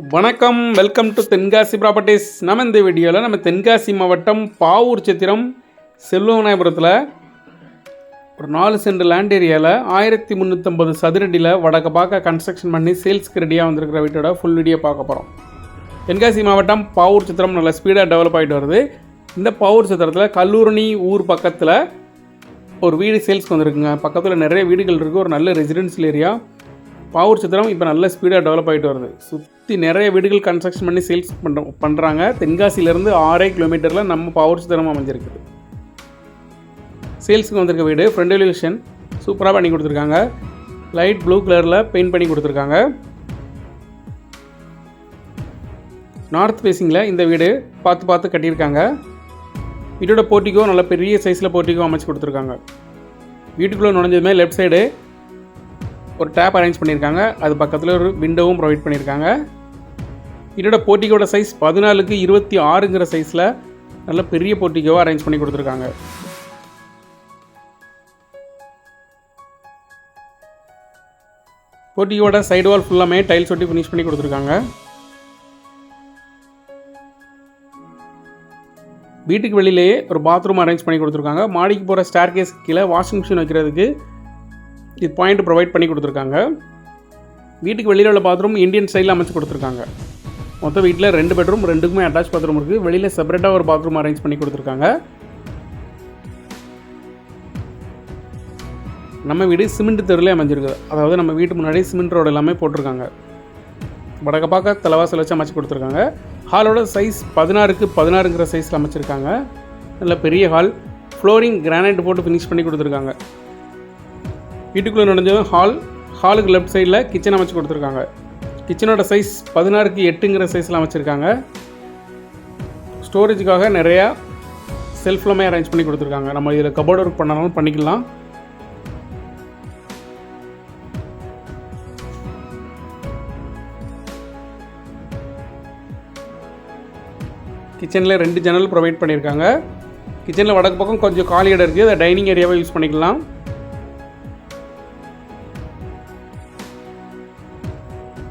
வணக்கம். Welcome to Tenkasi properties நம்ம இந்த வீடியோவில் நம்ம தென்காசி மாவட்டம் பாவூர் சித்திரம் செல்வநாயபுரத்தில் ஒரு நாலு சென்ட் லேண்ட் ஏரியாவில் ஆயிரத்தி முந்நூற்றம்பது சதுரடியில் வடக்க பார்க்க கன்ஸ்ட்ரக்ஷன் பண்ணி சேல்ஸ்க்கு ரெடியாக வந்திருக்கிற வீட்டோட ஃபுல் வீடியோ பார்க்க போகிறோம் தென்காசி மாவட்டம் பாவூர் சித்திரம் நல்ல ஸ்பீடாக டெவலப் ஆகிட்டு வருது. இந்த பாவூர் சித்திரத்தில் கல்லூரணி ஊர் பக்கத்தில் ஒரு வீடு சேல்ஸ்க்கு வந்திருக்குங்க. பக்கத்தில் நிறைய வீடுகள் இருக்குது ஒரு நல்ல ரெசிடென்சியல் ஏரியா பாவூர் சித்திரம் இப்போ நல்ல ஸ்பீடாக டெவலப் ஆகிட்டு வருது. சுற்றி நிறைய வீடுகள் கன்ஸ்ட்ரக்ஷன் பண்ணி சேல்ஸ் பண்ணுற பண்ணுறாங்க தென்காசியிலேருந்து ஆறே கிலோமீட்டரில் நம்ம பவர் சுத்திரம் அமைஞ்சிருக்குது. சேல்ஸுக்கு வந்திருக்க வீடு ஃப்ரண்ட் எலிவேஷன் சூப்பராக பண்ணி கொடுத்துருக்காங்க. லைட் ப்ளூ கலரில் பெயிண்ட் பண்ணி கொடுத்துருக்காங்க. நார்த் ஃபேஸிங்கில் இந்த வீடு பார்த்து பார்த்து கட்டியிருக்காங்க. வீட்டோட போட்டிக்கோ நல்ல பெரிய சைஸில் போட்டிக்கோ அமைச்சு கொடுத்துருக்காங்க. வீட்டுக்குள்ளே நுழைஞ்சதுமே லெஃப்ட் சைடு ஒரு டேப் அரேஞ்ச் பண்ணியிருக்காங்க. அது பக்கத்தில் ஒரு விண்டோவும் ப்ரொவைட் பண்ணியிருக்காங்க. இதோட போட்டிக்கோட சைஸ் பதினாலுக்கு இருபத்தி ஆறுங்கிற சைஸில் நல்ல பெரிய போர்ட்டிக்கோவை அரேஞ்ச் பண்ணி கொடுத்துருக்காங்க. போர்ட்டிக்கோட சைடு வால் ஃபுல்லாமே டைல்ஸ் ஒட்டி ஃபினிஷ் பண்ணி கொடுத்துருக்காங்க. வீட்டுக்கு வெளியிலேயே ஒரு பாத்ரூம் அரேஞ்ச் பண்ணி கொடுத்துருக்காங்க. மாடிக்கு போகிற ஸ்டார் கேஸ் கீழே வாஷிங் மிஷின் வைக்கிறதுக்கு இது பாயிண்ட் ப்ரொவைட் பண்ணி கொடுத்துருக்காங்க. வீட்டுக்கு வெளியில் உள்ள பாத்ரூம் இந்தியன் ஸ்டைலில் அமைச்சு கொடுத்துருக்காங்க. மொத்தம் வீட்டில் ரெண்டு பெட்ரூம் ரெண்டுக்குமே அட்டாச் பாத்ரூம் இருக்குது வெளியில் செப்பரேட்டாக ஒரு பாத்ரூம் அரேஞ்ச் பண்ணி கொடுத்துருக்காங்க. நம்ம வீடு சிமெண்ட் தெருவில் அமைஞ்சிருக்குது அதாவது நம்ம வீட்டு முன்னாடி சிமெண்ட் ரோடு எல்லாமே போட்டிருக்காங்க. வடக்க பார்க்க தலைவாசல் வச்சு அமைச்சு கொடுத்துருக்காங்க. ஹாலோட சைஸ் பதினாறுக்கு பதினாறுங்கிற சைஸில் அமைச்சிருக்காங்க. நல்ல பெரிய ஹால் ஃப்ளோரிங் கிரானைட் போட்டு ஃபினிஷ் பண்ணி கொடுத்துருக்காங்க. வீட்டுக்குள்ளே நுழைஞ்சதும் ஹால் ஹாலுக்கு லெஃப்ட் சைடில் கிச்சன் அமைச்சு கொடுத்துருக்காங்க. கிச்சனோட சைஸ் பதினாறுக்கு எட்டுங்கிற சைஸில் அமைச்சிருக்காங்க. ஸ்டோரேஜுக்காக நிறையா செல்ஃப்லாமே அரேஞ்ச் பண்ணி கொடுத்துருக்காங்க. நம்ம இதில் கபோர்ட் ஒர்க் பண்ணாலும் பண்ணிக்கலாம். கிச்சனில் ரெண்டு ஜன்னல் ப்ரொவைட் பண்ணியிருக்காங்க கிச்சனில் வடக்கு பக்கம் கொஞ்சம் காலி இடம் இருக்குது அதை டைனிங் ஏரியாவை யூஸ் பண்ணிக்கலாம்.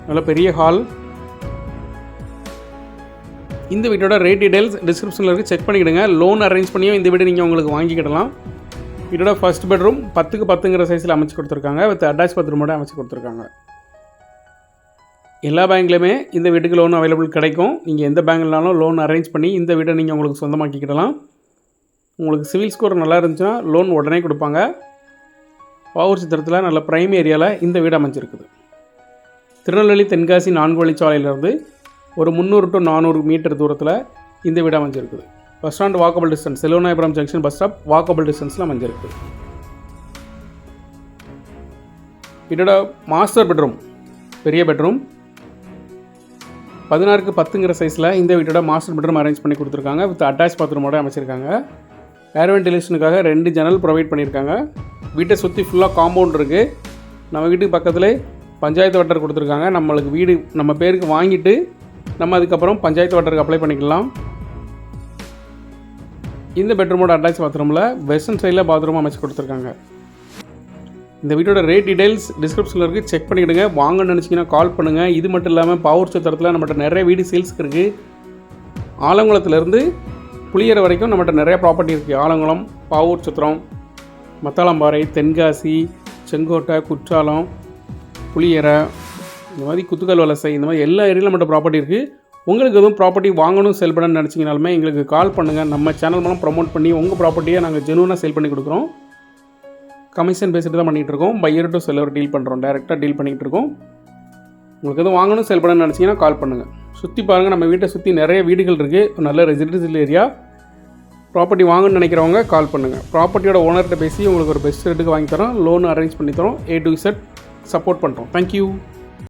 நல்ல பெரிய ஹால் இந்த வீட்டோட ரேட் டீடைல்ஸ் டிஸ்கிரிப்ஷனில் இருக்குது செக் பண்ணிக்கிடுங்க. லோன் அரேஞ்ச் பண்ணியும் இந்த வீடு நீங்கள் உங்களுக்கு வாங்கிக்கிடலாம். வீட்டோட ஃபர்ஸ்ட் பெட்ரூம் பத்துக்கு பத்துங்கிற சைஸில் அமைச்சு கொடுத்துருக்காங்க. வித் அட்டாச் பாத்ரூமோட அமைச்சு கொடுத்துருக்காங்க. எல்லா பேங்க்லையுமே இந்த வீட்டுக்கு லோன் அவைலபிள் கிடைக்கும். நீங்கள் எந்த பேங்க்லனாலும் லோன் அரேஞ்ச் பண்ணி இந்த வீடை நீங்கள் உங்களுக்கு சொந்தமாக்கிக்கிடலாம். உங்களுக்கு சிவில் ஸ்கோர் நல்லா இருந்துச்சுன்னா லோன் உடனே கொடுப்பாங்க. பாவூர் சித்திரத்தில் நல்ல ப்ரைம் ஏரியாவில் இந்த வீடு அமைஞ்சிருக்குது. திருநெல்வேலி தென்காசி நான்கு வழிச்சாலையிலேருந்து ஒரு முந்நூறு டு நானூறு மீட்டர் தூரத்தில் இந்த வீடு அமைஞ்சிருக்குது. Bus stand walkable distance Selvanayapuram junction bus stop walkable டிஸ்டன்ஸில் அமைஞ்சிருக்கு. இதோட மாஸ்டர் பெட்ரூம் பெரிய பெட்ரூம் பதினாறுக்கு பத்துங்கிற சைஸில் இந்த வீட்டோட மாஸ்டர் பெட்ரூம் அரேஞ்ச் பண்ணி கொடுத்துருக்காங்க வித் அட்டாச் பாத்ரூமோட அமைச்சிருக்காங்க. ஏர் வென்டிலேஷனுக்காக ரெண்டு ஜன்னல் ப்ரொவைட் பண்ணியிருக்காங்க வீட்டை சுற்றி ஃபுல்லாக காம்பவுண்ட் இருக்குது நம்ம வீட்டுக்கு பக்கத்தில் பஞ்சாயத்து வட்டர் கொடுத்துருக்காங்க. நம்மளுக்கு வீடு நம்ம பேருக்கு வாங்கிட்டு நம்ம அதுக்கப்புறம் பஞ்சாயத்து வட்டருக்கு அப்ளை பண்ணிக்கலாம். இந்த பெட்ரூமோட அட்டாச் பாத்ரூமில் வெஸ்டர்ன் சைடில் பாத்ரூம் அமைச்சு கொடுத்துருக்காங்க. இந்த வீட்டோட ரேட் டீடைல்ஸ் டிஸ்கிரிப்ஷனில் இருக்குது செக் பண்ணிக்கிடுங்க. வாங்கன்னு நினச்சிங்கன்னா கால் பண்ணுங்கள் இது மட்டும் இல்லாமல் பவர் சுத்திரத்தில் நம்மகிட்ட நிறைய வீடு சேல்ஸ்க்கு இருக்குது ஆலங்குளத்துலேருந்து புளியரை வரைக்கும் நம்மகிட்ட நிறைய ப்ராப்பர்ட்டி இருக்குது ஆலங்குளம் பாவூர் சுத்திரம் மத்தாளம்பாறை தென்காசி செங்கோட்டை குற்றாலம் புளியரை இந்த மாதிரி குத்துக்கல் வலசை இந்த மாதிரி எல்லா ஏரியாவில் மட்டும் ப்ராப்பர்ட்டி இருக்குது உங்களுக்கு எதுவும் ப்ராப்பர்ட்டி வாங்கணும் சேல் பண்ணணும்னு நினச்சிங்கனாலுமே எங்களுக்கு கால் பண்ணுங்கள் நம்ம சேனல் மூலம் ப்ரமோட் பண்ணி உங்கள் ப்ராப்பர்ட்டியை நாங்கள் ஜெனுவனாக சேல் பண்ணி கொடுக்குறோம். கமிஷன் பேசிட்டு தான் பண்ணிகிட்டு இருக்கோம். பையர் டு செல்லர் டீல் பண்ணுறோம் டேரெக்டாக டீல் பண்ணிகிட்டு இருக்கோம். உங்களுக்கு எதுவும் வாங்கணும் சேல் பண்ணணும்னு நினச்சிங்கன்னா கால் பண்ணுங்கள் சுற்றி பாருங்கள் நம்ம வீட்டை சுற்றி நிறைய வீடுகள் இருக்குது நல்ல ரெசிடென்சியல் ஏரியா ப்ராப்பர்ட்டி வாங்கணும்னு நினைக்கிறவங்க கால் பண்ணுங்கள் ப்ராப்பர்ட்டியோட ஓனர்கிட்ட பேசி உங்களுக்கு ஒரு பெஸ்ட் ரேட்டுக்கு வாங்கி தரோம். லோன் அரேஞ்ச் பண்ணி தரோம். ஏ டு இசட் சப்போர்ட் பண்ணுறோம் தேங்க்யூ